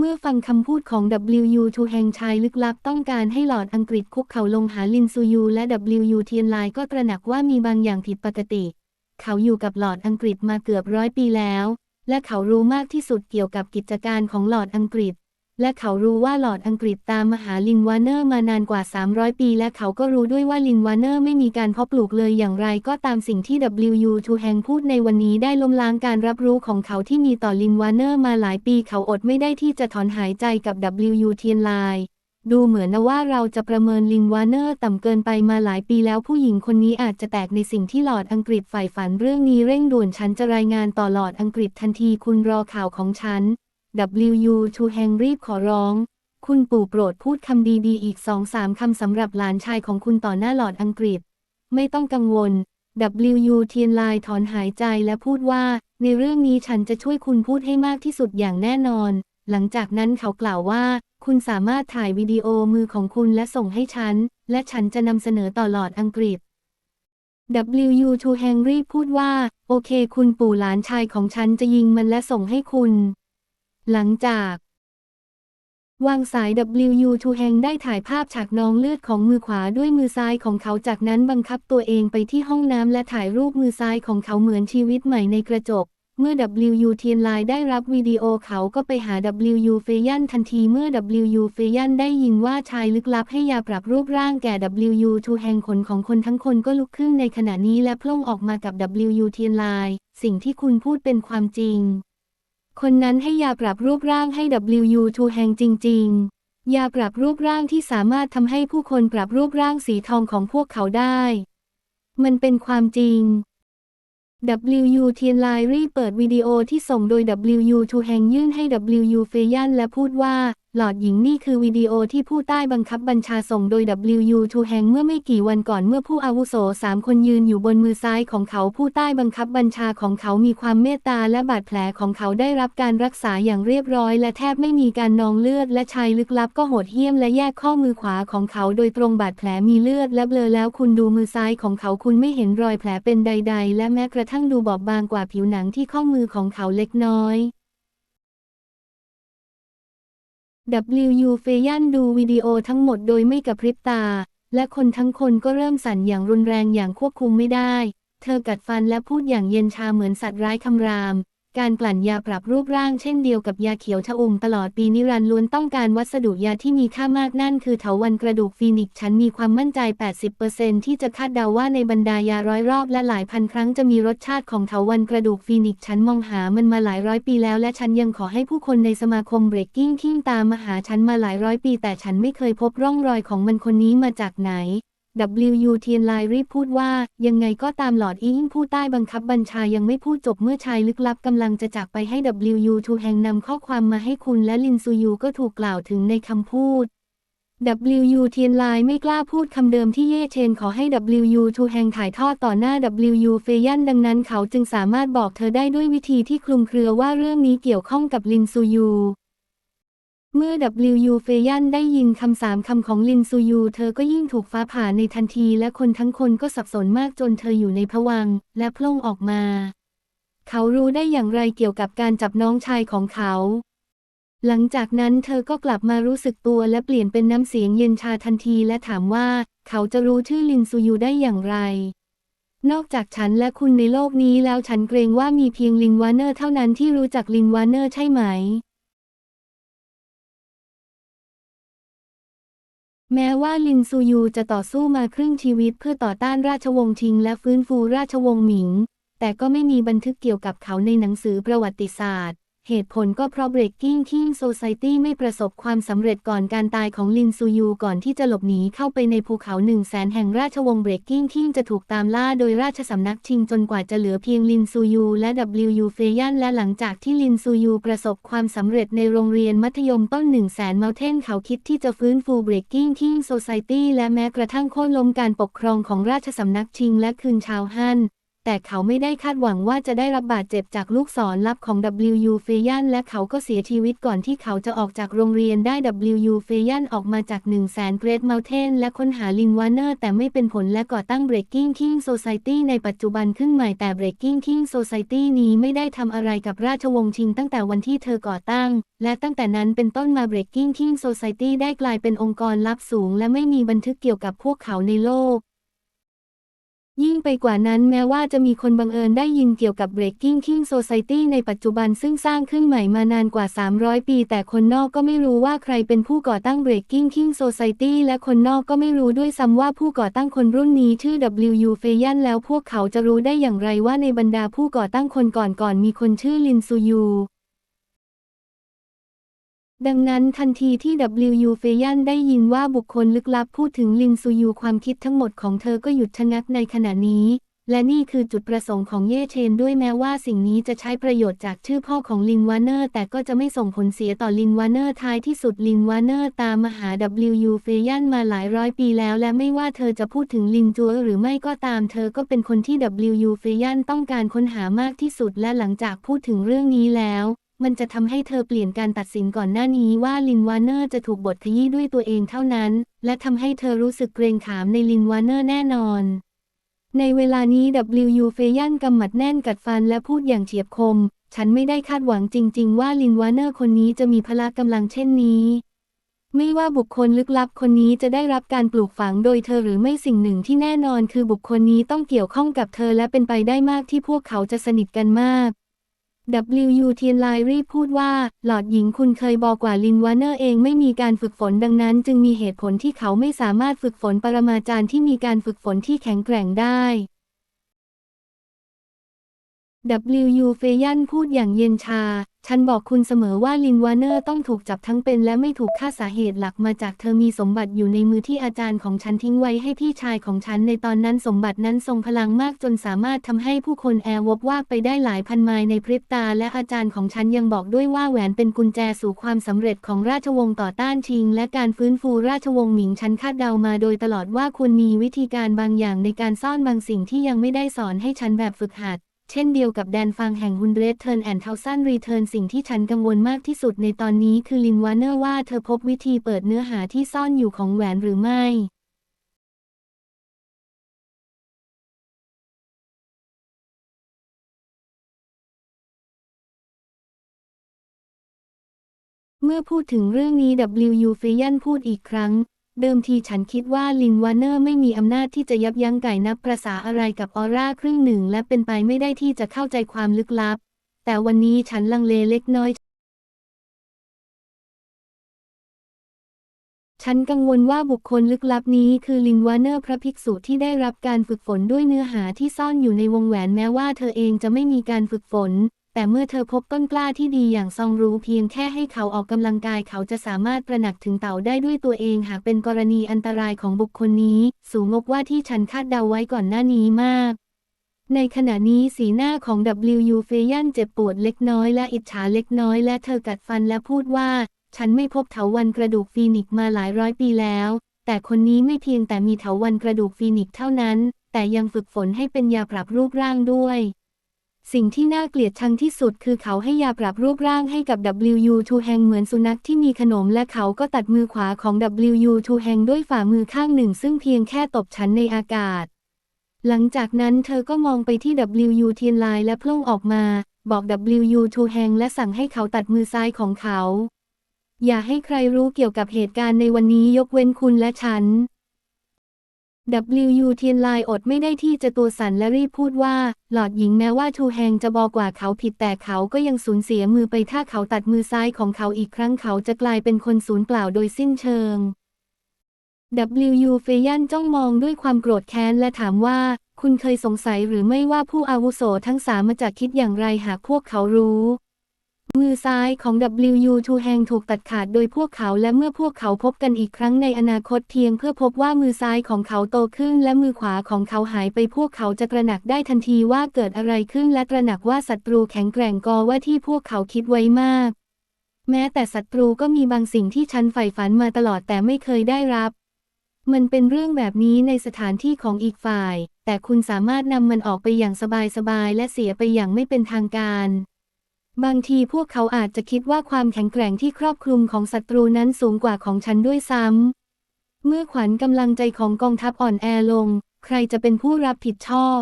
เมื่อฟังคำพูดของ W.U. ทูแห่งชายลึกลับต้องการให้หลอดอังกฤษคุกเข่าลงหาลินซูยูและ W.U. เทียนไลน์ก็ตระหนักว่ามีบางอย่างผิดปกติ เขาอยู่กับหลอดอังกฤษมาเกือบร้อยปีแล้ว และเขารู้มากที่สุดเกี่ยวกับกิจการของหลอดอังกฤษ และเขารู้ว่าหลอดอังกฤษตามมหาลินวานเนอร์มานานกว่า 300 ปี และเขาก็รู้ด้วยว่าลินวานเนอร์ไม่มีการเพาะปลูกเลยอย่างไรก็ตามสิ่งที่ W.U. ทูแฮงพูดในวันนี้ได้ล้มล้างการรับรู้ของเขาที่มีต่อลินวานเนอร์มาหลายปี เขาอดไม่ได้ที่จะถอนหายใจกับ W.U. เทียนไลน์ดูเหมือนนะว่าเราจะประเมินลินวานเนอร์ต่ำเกินไปมาหลายปีแล้วผู้หญิงคนนี้อาจจะแตกในสิ่งที่หลอดอังกฤษใฝ่ฝันเรื่องนี้เร่งด่วนฉันจะรายงานต่อหลอดอังกฤษทันทีคุณรอข่าวของฉัน W.U. ทูแฮงรีบขอร้อง คุณปู่โปรดพูดคำดีๆ อีกสองสามคำสำหรับหลานชายของคุณต่อหน้าหลอดอังกฤษ ไม่ต้องกังวล W.U. เทียนลน์ถอนหายใจและพูดว่า ในเรื่องนี้ฉันจะช่วยคุณพูดให้มากที่สุดอย่างแน่นอน หลังจากนั้นเขากล่าวว่า คุณสามารถถ่ายวิดีโอมือของคุณและส่งให้ฉัน และฉันจะนำเสนอต่อหลอดอังกฤษ W.U. ทูแฮงรีพูดว่า โอเค คุณปู่หลานชายของฉันจะยิงมันและส่งให้คุณ หลังจากวางสาย W.U. ทูแฮงได้ถ่ายภาพฉากนองเลือดของมือขวาด้วยมือซ้ายของเขาจากนั้นบังคับตัวเองไปที่ห้องน้ำและถ่ายรูปมือซ้ายของเขาเหมือนชีวิตใหม่ในกระจก เมื่อ W.U. เทียนไลน์ได้รับวิดีโอเขาก็ไปหา W.U. เฟยันทันทีเมื่อ W.U. เฟยันได้ยินว่าชายลึกลับให้ยาปรับรูปร่างแก่ W.U. ทูแฮงขนของคนทั้งคนก็ลุกขึ้นในขณะนี้และพล่งออกมากับ W.U. เทียนไลน์สิ่งที่คุณพูดเป็นความจริง คนนั้นให้ยาปรับรูปร่างให้ W.U. ทูแฮงจริง ๆ ยาปรับรูปร่างที่สามารถทำให้ผู้คนปรับรูปร่างสีทองของพวกเขาได้ มันเป็นความจริง W.U. เทียนไลรีเปิดวิดีโอที่ส่งโดย W.U. ทูแฮงยื่นให้ W.U. เฟยันและพูดว่า หลอดหญิงนี่คือวิดีโอที่ผู้ใต้บังคับบัญชาส่งโดย W.U. ทูแฮงเมื่อไม่กี่วันก่อนเมื่อผู้อาวุโสสามคนยืนอยู่บนมือซ้ายของเขาผู้ใต้บังคับบัญชาของเขามีความเมตตาและบาดแผลของเขาได้รับการรักษาอย่างเรียบร้อย และแทบไม่มีการนองเลือด และชายลึกลับก็โหดเหี้ยมและแยกข้อมือขวาของเขา โดยตรงบาดแผลมีเลือดและเบลอแล้วคุณดูมือซ้ายของเขาคุณไม่เห็นรอยแผลเป็นใด ๆ และแม้กระทั่งดูบอบบางกว่าผิวหนังที่ข้อมือของเขาเล็กน้อย W.U. เฟยันดูวิดีโอทั้งหมดโดยไม่กระพริบตา และคนทั้งคนก็เริ่มสั่นอย่างรุนแรงอย่างควบคุมไม่ได้ เธอกัดฟันและพูดอย่างเย็นชาเหมือนสัตว์ร้ายคำราม การกลั่นยาปรับรูปร่างเช่นเดียวกับยาเขียวชะอมตลอดปีนิรันดร์ล้วนต้องการวัสดุยาที่มีค่ามากนั่นคือเถาวันกระดูกฟีนิกซ์ฉันมีความมั่นใจ 80%ที่จะคาดเดาว่าในบรรดายาร้อยรอบและหลายพันครั้งจะมีรสชาติของเถาวันกระดูกฟีนิกซ์ฉันมองหามันมาหลายร้อยปีแล้วและฉันยังขอให้ผู้คนในสมาคมเบรกกิ้งทิ้งตามมาหาฉันมาหลายร้อยปี แต่ฉันไม่เคยพบร่องรอยของมันคนนี้มาจากไหน W.U. เทียนไลรีบพูดว่า ยังไงก็ตามหลอดอิงผู้ใต้บังคับบัญชายังไม่พูดจบเมื่อชายลึกลับกำลังจะจากไปให้ W.U. ทูแฮงนำข้อความมาให้คุณและลินซูยูก็ถูกกล่าวถึงในคำพูด W.U. เทียนไลไม่กล้าพูดคำเดิมที่เย่เชนขอให้ W.U. ทูแฮงถ่ายทอดต่อหน้า W.U. เฟยันดังนั้นเขาจึงสามารถบอกเธอได้ด้วยวิธีที่คลุมเครือว่าเรื่องนี้เกี่ยวข้องกับลินซูยู เมื่อ W.U. เฟยันได้ยินคำสามคำของลินซูยู เธอก็ยิ่งถูกฟ้าผ่าในทันทีและคนทั้งคนก็สับสนมากจนเธออยู่ในผวังและพล่งออกมา เขารู้ได้อย่างไรเกี่ยวกับการจับน้องชายของเขา หลังจากนั้นเธอก็กลับมารู้สึกตัวและเปลี่ยนเป็นน้ำเสียงเย็นชาทันทีและถามว่า เขาจะรู้ชื่อลินซูยูได้อย่างไร นอกจากฉันและคุณในโลกนี้แล้วฉันเกรงว่ามีเพียงลินวาเนอร์เท่านั้นที่รู้จักลินวาเนอร์ใช่ไหม แม้ว่าลินซูยูจะต่อสู้มาครึ่งชีวิตเพื่อต่อต้านราชวงศ์ชิง และฟื้นฟูราชวงศ์หมิง แต่ก็ไม่มีบันทึกเกี่ยวกับเขาในหนังสือประวัติศาสตร์ เหตุผลก็เพราะ Breaking King Society ไม่ประสบความสำเร็จก่อนการตายของลินซูยูก่อนที่จะหลบหนีเข้าไปในภูเขาหนึ่งแสนแห่งราชวงศ์ Breaking King จะถูกตามล่าโดยราชสำนักชิงจนกว่าจะเหลือเพียงลินซูยูและ W.U. เฟยันและหลังจากที่ลินซูยูประสบความสำเร็จในโรงเรียนมัธยมต้นหนึ่งแสนเมลเทนเขาคิดที่จะฟื้นฟู Breaking King Society และแม้กระทั่งโค่นล้มการปกครองของราชสำนักชิงและคืนชาวฮั่น แต่เขาไม่ได้คาดหวังว่าจะได้รับบาดเจ็บจากลูกศรลับของ WU เฟยันและเขาก็เสียชีวิตก่อนที่เขาจะออกจากโรงเรียนได้ WU เฟยันออกมาจาก 1 0 0 0 0แสนเกรดเมลเทนและค้นหาลินวานเนอร์แต่ไม่เป็นผลและก่อตั้ง Breaking King Society ในปัจจุบันขึ้นใหม่แต่ Breaking King Society นี้ไม่ได้ทำอะไรกับราชวงศ์ชิงตั้งแต่วันที่เธอก่อตั้ง และตั้งแต่นั้นเป็นต้นมา Breaking King Society ได้กลายเป็นองค์กรลับสูง และไม่มีบันทึกเกี่ยวกับพวกเขาในโลก ยิ่งไปกว่านั้นแม้ว่าจะมีคนบังเอิญได้ยินเกี่ยวกับ Breaking King Society ในปัจจุบันซึ่งสร้างขึ้นใหม่มานานกว่า 300 ปี แต่คนนอกก็ไม่รู้ว่าใครเป็นผู้ก่อตั้ง Breaking King Society และคนนอกก็ไม่รู้ด้วยซ้ำว่าผู้ก่อตั้งคนรุ่นนี้ชื่อ W. เฟยันแล้วพวกเขาจะรู้ได้อย่างไรว่าในบรรดาผู้ก่อตั้งคนก่อนๆมีคนชื่อลินซูยู ดังนั้นทันทีที่ W. เฟยันได้ยินว่าบุคคลลึกลับพูดถึงลินซูยูความคิดทั้งหมดของเธอก็หยุดชะงักในขณะนี้ และนี่คือจุดประสงค์ของเย่เชนด้วยแม้ว่าสิ่งนี้จะใช้ประโยชน์จากชื่อพ่อของลินวานเนอร์ แต่ก็จะไม่ส่งผลเสียต่อลินวานเนอร์ท้ายที่สุดลินวานเนอร์ตามมาหา W. เฟยันมาหลายร้อยปีแล้ว และไม่ว่าเธอจะพูดถึงลินจัวหรือไม่ก็ตามเธอก็เป็นคนที่ W. เฟยันต้องการค้นหามากที่สุดและหลังจากพูดถึงเรื่องนี้แล้ว มันจะทำให้เธอเปลี่ยนการตัดสินก่อนหน้านี้ว่าลินวานเนอร์จะถูกบทขยี้ด้วยตัวเองเท่านั้น และทำให้เธอรู้สึกเกรงขามในลินวานเนอร์แน่นอน ในเวลานี้ WU เฟยันกำหมัดแน่นกัดฟันและพูดอย่างเฉียบคม ฉันไม่ได้คาดหวังจริง ๆ ว่าลินวานเนอร์คนนี้จะมีพละกำลังเช่นนี้ไม่ว่าบุคคลลึกลับคนนี้จะได้รับการปลูกฝังโดยเธอหรือไม่สิ่งหนึ่งที่แน่นอนคือบุคคลนี้ต้องเกี่ยวข้องกับเธอและเป็นไปได้มากที่พวกเขาจะสนิทกันมาก W. เทียนไลรีบพูดว่า หลอดหญิงคุณเคยบอกว่าลินวานเนอร์เองไม่มีการฝึกฝนดังนั้น จึงมีเหตุผลที่เขาไม่สามารถฝึกฝนปรมาจารย์ที่มีการฝึกฝนที่แข็งแกร่งได้ W. เฟยันพูดอย่างเย็นชา ฉันบอกคุณเสมอว่าลินวานเนอร์ต้องถูกจับทั้งเป็นและไม่ถูกฆ่าสาเหตุหลักมาจากเธอมีสมบัติอยู่ในมือที่อาจารย์ของฉันทิ้งไว้ให้พี่ชายของฉันในตอนนั้นสมบัตินั้นทรงพลังมากจนสามารถทำให้ผู้คนแอร์วบว่าไปได้หลายพันไมล์ในพริบตา และอาจารย์ของฉันยังบอกด้วยว่าแหวนเป็นกุญแจสู่ความสำเร็จของราชวงศ์ต่อต้านชิง และการฟื้นฟูราชวงศ์หมิงฉันคาดเดามาโดยตลอดว่าควรมีวิธีการบางอย่างในการซ่อนบางสิ่งที่ยังไม่ได้สอนให้ฉันแบบฝึกหัด เช่นเดียวกับแดนฟังแห่งฮุนเรเทิร์นแอนด์เทาซันรีเทิร์นสิ่งที่ฉันกังวลมากที่สุดในตอนนี้คือลินวานเนอร์ว่าเธอพบวิธีเปิดเนื้อหาที่ซ่อนอยู่ของแหวนหรือไม่เมื่อพูดถึงเรื่องนี้ W. เฟยันพูดอีกครั้ง เดิมทีฉันคิดว่าลินวานเนอร์ไม่มีอำนาจที่จะยับยั้งไก่นับประษาอะไรกับออร่าครึ่งหนึ่ง และเป็นไปไม่ได้ที่จะเข้าใจความลึกลับ แต่วันนี้ฉันลังเลเล็กน้อยฉันกังวลว่าบุคคลลึกลับนี้คือลินวานเนอร์พระภิกษุที่ได้รับการฝึกฝนด้วยเนื้อหาที่ซ่อนอยู่ในวงแหวนแม้ว่าเธอเองจะไม่มีการฝึกฝน แต่เมื่อเธอพบต้นกล้าที่ดีอย่างซองรู้เพียงแค่ให้เขาออกกำลังกายเขาจะสามารถประหนักถึงเต่าได้ด้วยตัวเองหากเป็นกรณีอันตรายของบุคคลนี้ สูงกว่าที่ฉันคาดเดาไว้ก่อนหน้านี้มาก ในขณะนี้สีหน้าของ W. เฟยันเจ็บปวดเล็กน้อยและอิจฉาเล็กน้อยและเธอกัดฟันและพูดว่า ฉันไม่พบเถาวันกระดูกฟีนิกมาหลายร้อยปีแล้ว แต่คนนี้ไม่เพียงแต่มีเถาวันกระดูกฟีนิกเท่านั้น แต่ยังฝึกฝนให้เป็นยาปรับรูปร่างด้วย สิ่งที่น่าเกลียดชังที่สุดคือเขาให้ยาปรับรูปร่างให้กับ W. ทูแฮงเหมือนสุนัขที่มีขนมและเขาก็ตัดมือขวาของ W. ทูแฮงด้วยฝ่ามือข้างหนึ่ง ซึ่งเพียงแค่ตบฉันในอากาศ หลังจากนั้นเธอก็มองไปที่ W. เทียนไลน์และพล่งออกมา บอก W. ทูแฮงและสั่งให้เขาตัดมือซ้ายของเขา อย่าให้ใครรู้เกี่ยวกับเหตุการณ์ในวันนี้ยกเว้นคุณและฉัน W. เทียนลน์อดไม่ได้ที่จะตัวสั่นและรีบพูดว่า หลอดหญิงแม้ว่าทูแฮงจะบอกว่าเขาผิดแต่เขาก็ยังสูญเสียมือไปถ้าเขาตัดมือซ้ายของเขาอีกครั้งเขาจะกลายเป็นคนสูญเปล่าโดยสิ้นเชิง W. เฟยันจ้องมองด้วยความโกรธแค้นและถามว่า คุณเคยสงสัยหรือไม่ว่าผู้อาวุโสทั้งสามมาจากคิดอย่างไรหากพวกเขารู้ มือซ้ายของ W. ทูแฮงถูกตัดขาดโดยพวกเขาและเมื่อพวกเขาพบกันอีกครั้งในอนาคตเพียงเพื่อพบว่ามือซ้ายของเขาโตขึ้นและมือขวาของเขาหายไปพวกเขาจะตระหนักได้ทันทีว่าเกิดอะไรขึ้นและตระหนักว่าศัตรูแข็งแกร่งกอว่าที่พวกเขาคิดไว้มาก แม้แต่ศัตรูก็มีบางสิ่งที่ฉันใฝ่ฝันมาตลอดแต่ไม่เคยได้รับ มันเป็นเรื่องแบบนี้ในสถานที่ของอีกฝ่าย แต่คุณสามารถนำมันออกไปอย่างสบายๆและเสียไปอย่างไม่เป็นทางการ บางทีพวกเขาอาจจะคิดว่าความแข็งแกร่งที่ครอบคลุมของศัตรูนั้นสูงกว่าของฉันด้วยซ้ำ เมื่อขวัญกำลังใจของกองทัพอ่อนแอลง ใครจะเป็นผู้รับผิดชอบ